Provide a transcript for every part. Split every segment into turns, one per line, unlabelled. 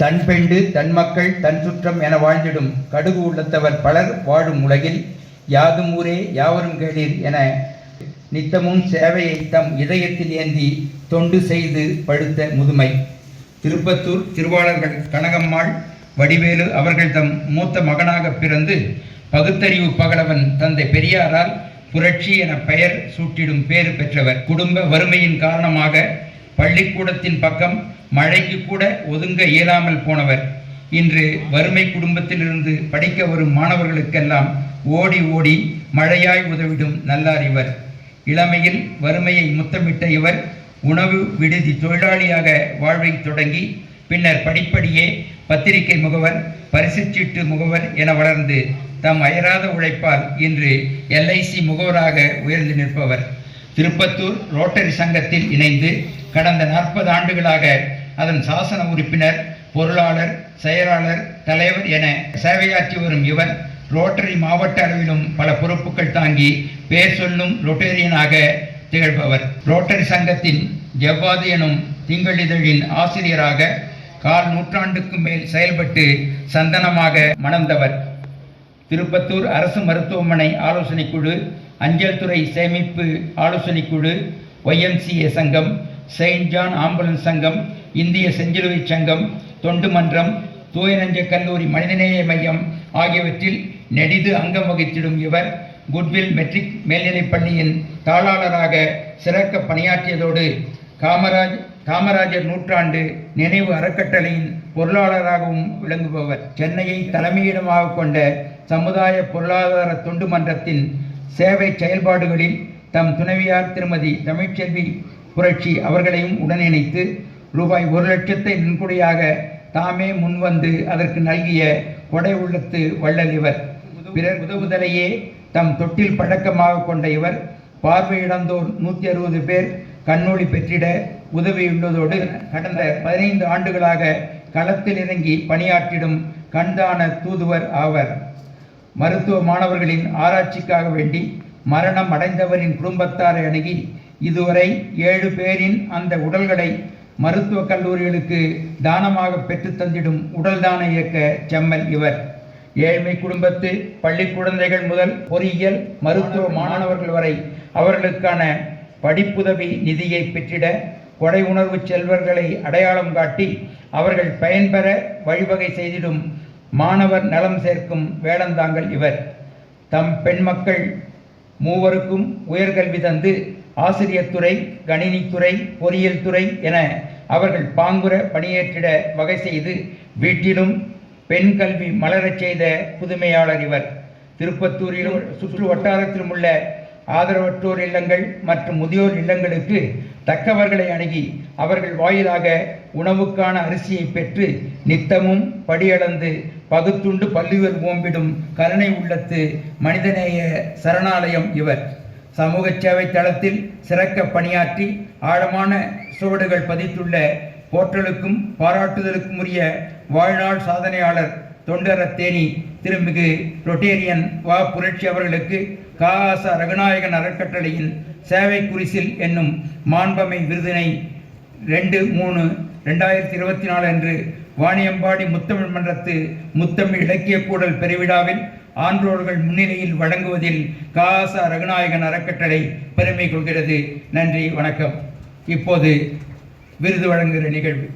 தன் bend தன் மக்கள் தன் சுற்றம் என வாழ்ந்திடும் கடுகு உள்ளத்தவர் பலர் வாழும் உலகில் யாதும் ஊரே யாவரும் கேளீர் என நித்தமும் சேவையை தம் இதயத்தில் ஏந்தி தொண்டு செய்து படுத்த முதுமை. திருப்பத்தூர் திருவாளர்கள் கனகம்மாள் வடிவேலு அவர்கள் தம் மூத்த மகனாக பிறந்து பகுத்தறிவு பகலவன் தந்தை பெரியாரால் புரட்சி என பெயர் சூட்டிடும் பேறு பெற்றவர். குடும்ப வறுமையின் காரணமாக பள்ளிக்கூடத்தின் பக்கம் மழைக்கு கூட ஒதுங்க இயலாமல் போனவர். இன்று வறுமை குடும்பத்திலிருந்து படிக்க வரும் மாணவர்களுக்கெல்லாம் ஓடி ஓடி மழையாய் உதவிடும் நல்லார் இவர். இளமையில் வறுமையை முத்தமிட்ட இவர் உணவு விடுதி தொழிலாளியாக வாழ்வை தொடங்கி பின்னர் படிப்படியே பத்திரிகை முகவர் பரிசுச்சீட்டு முகவர் என வளர்ந்து தம் அயராத உழைப்பால் இன்று எல்ஐசி முகவராக உயர்ந்து நிற்பவர். திருப்பத்தூர் ரோட்டரி சங்கத்தில் இணைந்து கடந்த நாற்பது ஆண்டுகளாக அதன் சாசன உறுப்பினர் பொருளாளர் செயலாளர் தலைவர் என சேவையாற்றி வரும் இவர் ரோட்டரி மாவட்ட அளவிலும் பல பொறுப்புகள் தாங்கி பேர் சொல்லும் ரொட்டேரியனாக திகழ்பவர். ரோட்டரி சங்கத்தின் ஜவ்வாது எனும் திங்களிதழின் ஆசிரியராக கால் நூற்றாண்டுக்கு மேல் செயல்பட்டு சந்தனமாக மணந்தவர். திருப்பத்தூர் அரசு மருத்துவமனை ஆலோசனை குழு அஞ்சல் துறை சேமிப்பு ஆலோசனை குழு ஒய்எம்சிஏ சங்கம் செயின்ட் ஜான் ஆம்புலன்ஸ் சங்கம் இந்திய செஞ்சிலுவை சங்கம் தொண்டு மன்றம் தூய நெஞ்ச கல்லூரி மனிதநேய மையம் ஆகியவற்றில் நெடிது அங்கம் வகித்திடும் இவர் குட்வில் மெட்ரிக் மேல்நிலைப் பள்ளியின் தாளாளராக சிறக்க பணியாற்றியதோடு காமராஜ் காமராஜர் நூற்றாண்டு நினைவு அறக்கட்டளையின் பொருளாளராகவும் விளங்குபவர். சென்னையை தலைமையிடமாக கொண்ட சமுதாய பொருளாதார தொண்டு மன்றத்தின் சேவை செயல்பாடுகளில் தம் துணைவியார் திருமதி தமிழ்ச்செல்வி புரட்சி அவர்களையும் உடனிணைத்து ரூபாய் ஒரு லட்சத்தை நன்கொடையாக தாமே முன்வந்து அதற்கு நல்கிய கொடை உள்ளத்து வள்ளல் இவர். பிறர் உதவுதலையே தம் தொட்டில் பழக்கமாக கொண்ட இவர் பார்வையிழந்தோர் நூற்றி அறுபது பேர் கண்ணொளி பெற்றிட உதவியுள்ளதோடு கடந்த பதினைந்து ஆண்டுகளாக களத்தில் இறங்கி பணியாற்றிடும் கண்தான தூதுவர் ஆவர். மருத்துவ மாணவர்களின் ஆராய்ச்சிக்காக வேண்டி மரணம் அடைந்தவரின் குடும்பத்தாரை அணுகி இதுவரை ஏழு பேரின் அந்த உடல்களை மருத்துவக் கல்லூரிகளுக்கு தானமாக பெற்று தந்திடும் உடல்தான இயக்க செம்மல் இவர். ஏழ்மை குடும்பத்து பள்ளி குழந்தைகள் முதல் பொறியியல் மருத்துவ மாணவர்கள் வரை அவர்களுக்கான படிப்புதவி நிதியை பெற்றிட கொடை உணர்வு செல்வர்களை அடையாளம் காட்டி அவர்கள் பயன்பெற வழிவகை செய்திடும் மாணவர் நலம் சேர்க்கும் வேடந்தாங்கள் இவர். தம் பெண் மக்கள் மூவருக்கும் உயர்கல்வி தந்து ஆசிரியர் துறை கணினித்துறை பொறியியல் துறை என அவர்கள் பாங்குற பணியேற்றிட வகை செய்து வீட்டிலும் பெண் கல்வி மலரச் செய்த புதுமையாளர் இவர். திருப்பத்தூரிலும் சுற்று வட்டாரத்திலும் உள்ள ஆதரவற்றோர் இல்லங்கள் மற்றும் முதியோர் இல்லங்களுக்கு தக்கவர்களை அணுகி அவர்கள் வாயிலாக உணவுக்கான அரிசியை பெற்று நித்தமும் படியளந்து பகுத்துண்டு பல்லுவர் ஓம்பிடும் கருணை உள்ளத்து மனிதநேய சரணாலயம் இவர். சமூக சேவை தளத்தில் சிறக்க பணியாற்றி ஆழமான சுவடுகள் பதித்துள்ள போற்றலுக்கும் பாராட்டுதலுக்கும் உரிய வாழ்நாள் சாதனையாளர் தொண்டரத்தேனி திருமிகு ரொட்டேரியன் வா. புரட்சி அவர்களுக்கு காச ரகுநாயகன் அறக்கட்டளையின் சேவை குறிசில் என்னும் மாண்பமை விருதினை ரெண்டு மூணு ரெண்டாயிரத்தி இருபத்தி நாலு அன்று வாணியம்பாடி முத்தமிழ் மன்றத்து முத்தமிழ் இலக்கிய கூடல் பெருவிழாவில் ஆன்றோர்கள் முன்னிலையில் வழங்குவதில் காச ரகுநாயகன் அறக்கட்டளை பெருமை கொள்கிறது. நன்றி வணக்கம். இப்போது விருது வழங்குகிற நிகழ்வு.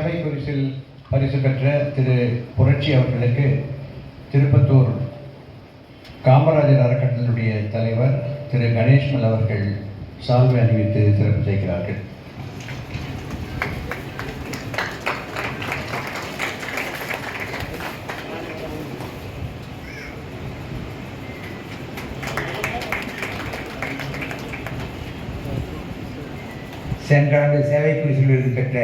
சேவை பரிசில் பரிசு பெற்ற திரு புரட்சி அவர்களுக்கு திருப்பத்தூர் காமராஜர் அறக்கட்டளையுடைய தலைவர் திரு கணேஷ்மல் அவர்கள் சால்வை அணிவித்து சிறப்பு செய்கிறார்கள்
சென்ற ஆண்டு சேவை பரிசில் விருது பெற்ற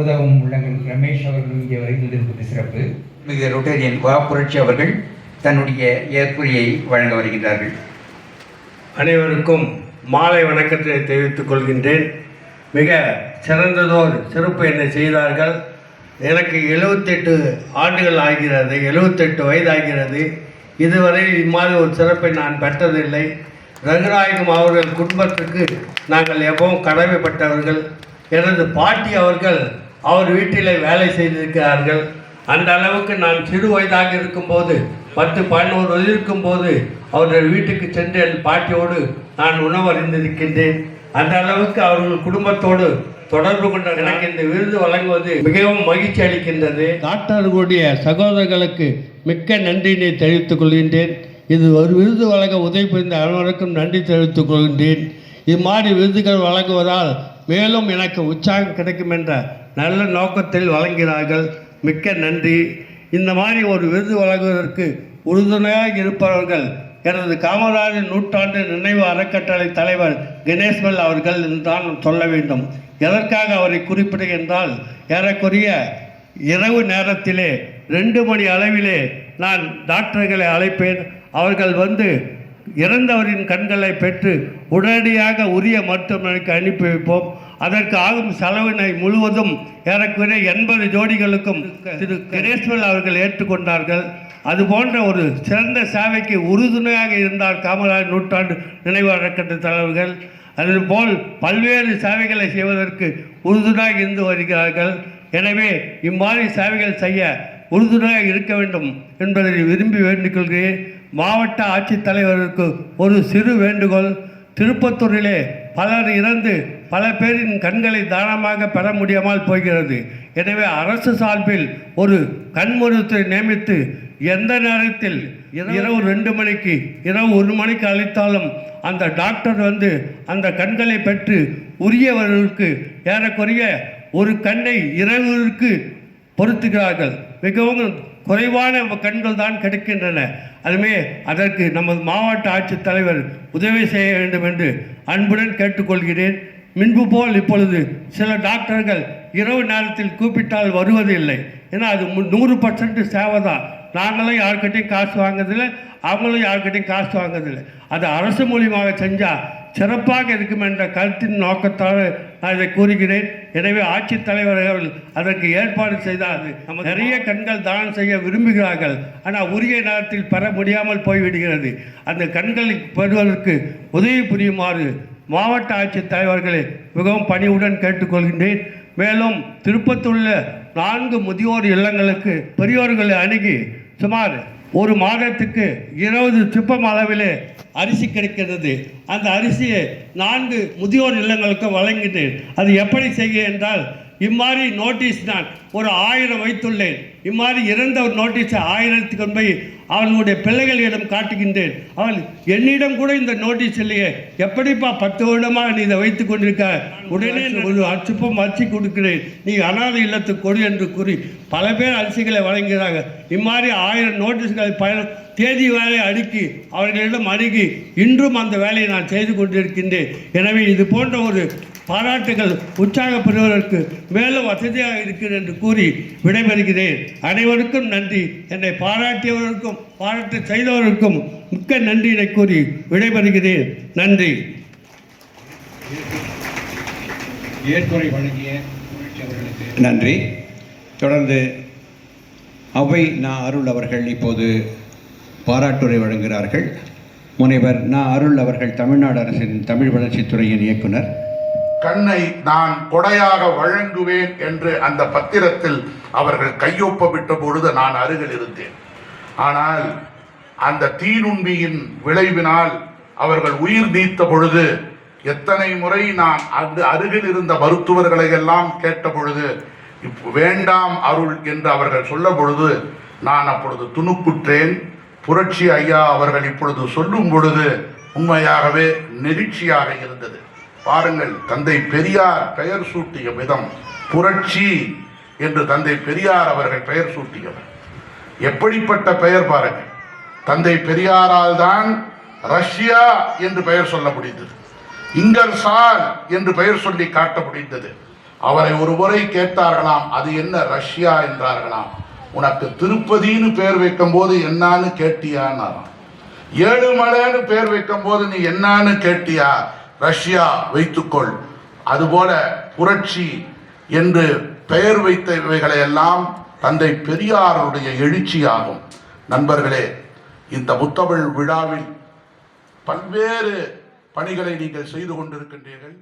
உதவும் உள்ளங்கள். ரமேஷ் அவர்கள் இங்கே வருகின்றிருப்பது சிறப்பு. மிக ரொட்டேரியன் வா புரட்சி அவர்கள் தன்னுடைய ஏற்புரையை வழங்க வருகின்றார்கள்.
அனைவருக்கும் மாலை வணக்கத்தை தெரிவித்துக் கொள்கின்றேன். மிக சிறந்ததோர் சிறப்பு என்னை செய்தார்கள்? எனக்கு எழுபத்தெட்டு ஆண்டுகள் ஆகிறது எழுபத்தெட்டு வயதாகிறது. இதுவரை இம்மாதிரி ஒரு சிறப்பை நான் பெற்றதில்லை. ரகுநாயகம் அவர்கள் குடும்பத்துக்கு நாங்கள் எப்பவும் கடமைப்பட்டவர்கள். எனது பாட்டி அவர்கள் அவர் வீட்டில் வேலை செய்திருக்கிறார்கள். அந்த அளவுக்கு நான் சிறு வயதாக இருக்கும்போது பத்து பதினோரு வயது இருக்கும்போது அவர்கள் வீட்டுக்கு சென்று என் பாட்டியோடு நான் உணவு அறிந்திருக்கின்றேன் அந்த அளவுக்கு அவர்கள் குடும்பத்தோடு தொடர்பு கொண்ட எனக்கு இந்த விருது வழங்குவது மிகவும் மகிழ்ச்சி அளிக்கின்றது. டாக்டர்களுடைய சகோதரர்களுக்கு மிக்க நன்றியினை தெரிவித்துக் கொள்கின்றேன். இது ஒரு விருது வழங்க உதவி புரிந்த அனைவருக்கும் நன்றி தெரிவித்துக் கொள்கின்றேன். இது மாதிரி விருதுகள் வழங்குவதால் மேலும் எனக்கு உற்சாகம் கிடைக்கும் என்ற நல்ல நோக்கத்தில் வழங்கினார்கள். மிக்க நன்றி. இந்த மாதிரி ஒரு விருது வழங்குவதற்கு உறுதுணையாக இருப்பவர்கள் எனது காமராஜர் நூற்றாண்டு நினைவு அறக்கட்டளை தலைவர் கணேஷ்மல் அவர்கள் என்றுதான் சொல்ல வேண்டும். எதற்காக அவரை குறிப்பிடுகின்றால் ஏறக்குறைய இரவு நேரத்திலே ரெண்டு மணி அளவிலே நான் டாக்டர்களை அழைப்பேன். அவர்கள் வந்து இறந்தவரின் கண்களை பெற்று உடனடியாக உரிய மருத்துவமனைக்கு அனுப்பி வைப்போம். அதற்கு ஆகும் செலவினை முழுவதும் ஏறக்குறைய எண்பது ஜோடிகளுக்கும் திரு கணேஸ்வரன் அவர்கள் ஏற்றுக்கொண்டார்கள். அது போன்ற ஒரு சிறந்த சேவைக்கு உறுதுணையாக இருந்தார் காமராஜர் நூற்றாண்டு நினைவு அறக்கட்டளை தலைவர்கள். அதுபோல் பல்வேறு சேவைகளை செய்வதற்கு உறுதுணையாக இருந்து வருகிறார்கள். எனவே இம்மாதிரி சேவைகள் செய்ய உறுதுணையாக இருக்க வேண்டும் என்பதை விரும்பி வேண்டிக் கொள்கிறேன் மாவட்ட ஆட்சித்தலைவருக்கு ஒரு சிறு வேண்டுகோள் திருப்பத்தூரிலே பலர் இறந்து பல பேரின் கண்களை தானமாக பெற முடியாமல் போகிறது. எனவே அரசு சார்பில் ஒரு கண் மருத்துவரை நியமித்து எந்த நேரத்தில் இரவு ரெண்டு மணிக்கு இரவு ஒரு மணிக்கு அழைத்தாலும் அந்த டாக்டர் வந்து அந்த கண்களை பெற்று உரியவர்களுக்கு ஏறக்குறைய ஒரு கண்ணை இரவிற்கு பொருத்துகிறார்கள். மிகவும் குறைவான கண்கள் தான் கிடைக்கின்றன. அதுவே அதற்கு நமது மாவட்ட ஆட்சித்தலைவர் உதவி செய்ய வேண்டும் என்று அன்புடன் கேட்டுக்கொள்கிறேன். முன்பு போல் இப்பொழுது சில டாக்டர்கள் இரவு நேரத்தில் கூப்பிட்டால் வருவதில்லை. ஏன்னா அது நூறு பர்சன்ட் சேவை தான் நாங்களும் யாருக்கிட்டையும் காசு வாங்குறதில்லை அவங்களும் யாருக்கிட்டையும் காசு வாங்குறதில்லை. அது அரசு மூலியமாக செஞ்சால் சிறப்பாக இருக்கும் என்ற கருத்தின் நோக்கத்தால் நான் இதை கூறுகிறேன். எனவே ஆட்சித்தலைவர்கள் அதற்கு ஏற்பாடு செய்தால் நம்ம நிறைய கண்கள் தானம் செய்ய விரும்புகிறார்கள். ஆனால் உரிய நேரத்தில் பெற முடியாமல் போய்விடுகிறது. அந்த கண்களை பெறுவதற்கு உதவி புரியுமாறு மாவட்ட ஆட்சித்தலைவர்களை மிகவும் பணிவுடன் கேட்டுக்கொள்கின்றேன். மேலும் திருப்பத்தூரில் நான்கு முதியோர் இல்லங்களுக்கு பெரியோர்களை அணுகி சுமார் ஒரு மாதத்துக்கு இருபது சிப்பம் அளவிலே அரிசி கிடைக்கிறது அந்த அரிசியை நான்கு முதியோர் இல்லங்களுக்கு வழங்கினேன். அது எப்படி செய்ய என்றால் இம்மாதிரி நோட்டீஸ் நான் ஒரு ஆயிரம் வைத்துள்ளேன். இம்மாதிரி இறந்த ஒரு நோட்டீஸை ஆயிரத்துக்கு போய் அவர்களுடைய பிள்ளைகளிடம் காட்டுகின்றேன். அவள் என்னிடம் கூட இந்த நோட்டீஸ் இல்லையே. எப்படிப்பா பத்து வருடமாக நீ இதை வைத்து கொண்டிருக்க உடனே ஒரு அச்சுப்பம் அரிசி கொடுக்கிறேன். நீ அனாதை இல்லத்துக்கு கொடு என்று கூறி பல பேர் அரிசிகளை வழங்குகிறாங்க இம்மாதிரி ஆயிரம் நோட்டீஸ்களை பயணம் தேதி வேலை அடுக்கி அவர்களிடம் அணுகி இன்றும் அந்த வேலையை நான் செய்து கொண்டிருக்கின்றேன். எனவே இது போன்ற ஒரு பாராட்டுகள் உற்சாகப் பெறுவதற்கு மேலும் வசதியாக இருக்கிறது என்று கூறி விடைபெறுகிறேன். அனைவருக்கும் நன்றி. என்னை பாராட்டியவர்களுக்கும் பாராட்டு செய்தவர்களுக்கும் மிக்க நன்றியினை கூறி விடைபெறுகிறேன். நன்றி.
ஏற்புரை வழங்கிய
நன்றி. தொடர்ந்து அவை நா அருள் அவர்கள் இப்போது பாராட்டுரை வழங்குகிறார்கள். முனைவர் நா அருள் அவர்கள் தமிழ்நாடு அரசின் தமிழ் வளர்ச்சித்துறையின் இயக்குனர்.
கண்ணை நான் கொடையாக வழங்குவேன் என்று அந்த பத்திரத்தில் அவர்கள் கையொப்பமிட்ட பொழுது நான் அருகில் இருந்தேன். ஆனால் அந்த தீநுண்பியின் விளைவினால் அவர்கள் உயிர் நீத்த பொழுது எத்தனை முறை நான் அந்த அருகில் இருந்த மருத்துவர்களை எல்லாம் கேட்ட பொழுது வேண்டாம் அருள் என்று அவர்கள் சொல்ல பொழுது நான் அப்பொழுது துணுக்குற்றேன். புரட்சி ஐயா அவர்கள் இப்பொழுது சொல்லும் பொழுது உண்மையாகவே நெகிழ்ச்சியாக இருந்தது. பாருங்கள் தந்தை பெரியார் பெயர் சூட்டிய விதம் புரட்சி என்று தந்தை பெரியார் அவர்கள் பெயர் சூட்டியவர். எப்படிப்பட்ட பெயர் பாருங்கள். தந்தை பெரியாரால் தான் ரஷ்யா என்று பெயர் சொல்ல முடிந்தது. இங்கர்சால் என்று பெயர் சொல்லி காட்ட முடிந்தது. அவரை ஒரு முறை கேட்டார்களாம் அது என்ன ரஷ்யா? என்றார்களாம். உனக்கு திருப்பதின்னு பெயர் வைக்கும் போது என்னான்னு கேட்டியான்னாராம். ஏழுமலைன்னு பெயர் வைக்கும் போது நீ என்னான்னு கேட்டியா? ரஷ்யா வைத்துக்கொள். அதுபோல புரட்சி என்று பெயர் வைத்த இவைகளை எல்லாம் தந்தை பெரியாருடைய எழுச்சியாகும். நண்பர்களே இந்த முத்தமிழ் விழாவில் பல்வேறு பணிகளை நீங்கள் செய்து கொண்டிருக்கின்றீர்கள்.